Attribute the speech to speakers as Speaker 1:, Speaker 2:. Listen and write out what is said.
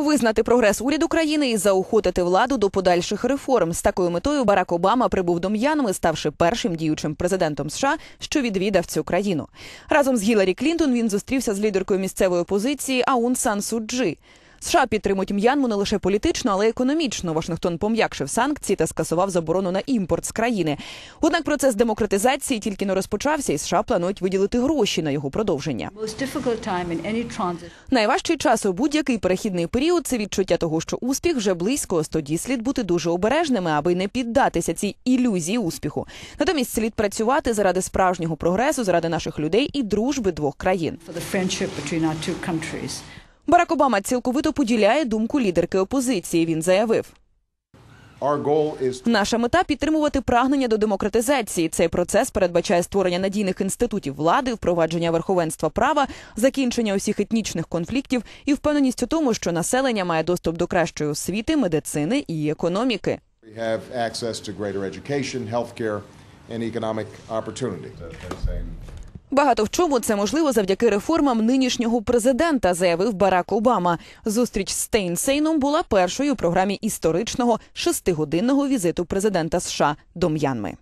Speaker 1: Визнати прогрес уряду країни і заохотити владу до подальших реформ. З такою метою Барак Обама прибув до М'янми, ставши першим діючим президентом США, що відвідав цю країну. Разом з Гіларі Клінтон він зустрівся з лідеркою місцевої опозиції Аун Сан Суджи. США підтримують М'янму не лише політично, але й економічно. Вашингтон пом'якшив санкції та скасував заборону на імпорт з країни. Однак процес демократизації тільки не розпочався, і США планують виділити гроші на його продовження. Найважчий час у будь-який перехідний період це відчуття того, що успіх вже близько. Тоді слід бути дуже обережними, аби не піддатися цій ілюзії успіху. Натомість слід працювати заради справжнього прогресу, заради наших людей і дружби двох країн. Барак Обама цілковито поділяє думку лідерки опозиції. Він заявив. Наша мета підтримувати прагнення до демократизації. Цей процес передбачає створення надійних інститутів влади, впровадження верховенства права, закінчення усіх етнічних конфліктів і впевненість у тому, що населення має доступ до кращої освіти, медицини і економіки. Багато в чому це можливо завдяки реформам нинішнього президента, заявив Барак Обама. Зустріч з Стейнсейном була першою у програмі історичного шестигодинного візиту президента США до М'янми.